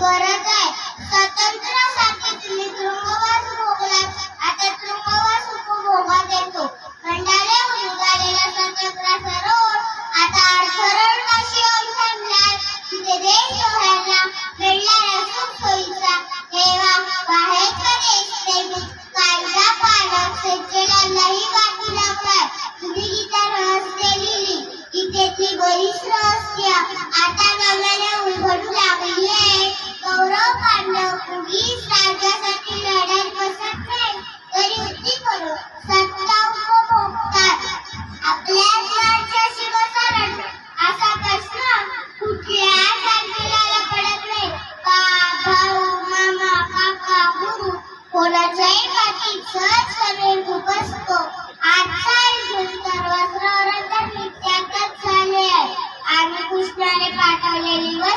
गरज आहे. स्वतंत्रसाठी तुम्ही ती बरीच रहस्य आता नव्याने उलगडू लागली आहे गौरव पांडव उगीच राज्यासाठी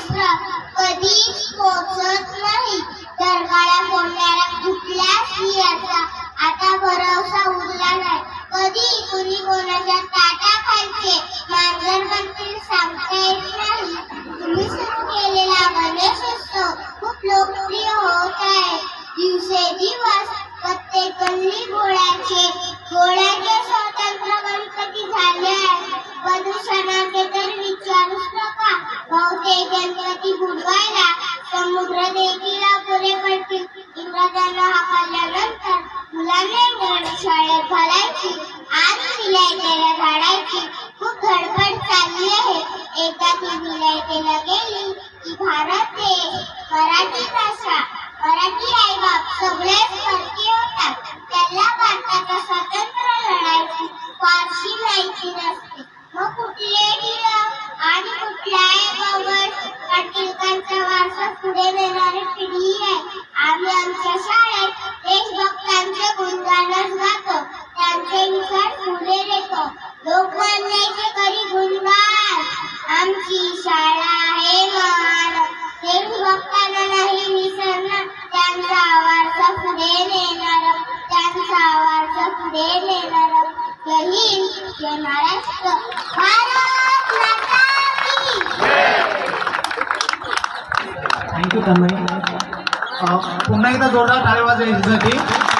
वस्त्र कधीच पोचत नाही. दरगाळ्या फोडणाऱ्या कुठल्याच स्त्रियाचा इंग्रजांना शाळेत घालायची आणि विलायतेला झाडायची खूप धडपड चालली आहे. एकदा ती गेली की भारत देश मराठी भाषा मराठी आई सगळेच परकीय होतात. त्यांना भारताच्या स्वातंत्र्य लढायची फारशी माहिती नसते. मग कुठले टिळक आणि कुठल्या बाबत पाटीलकांचा वारसा पुढे नेणारी पिढी आहे. आम्ही आमच्या शाळेत देशभक्तांचे गुणगानच गातो. त्यांचे विचार पुढे नेतो लोकमान्याचे करी गुणगान? आमची शाळा आहे महान देशभक्तांना नाही विसरणार त्यांचा वारसा पुढे नेणार. त्यांचा वारसा पुढे नेणार. जय हिंद जय महाराष्ट्र भारत माता की. थँक्यू तन्मय पुन्हा एकदा जोरदार टाळी यांच्यासाठी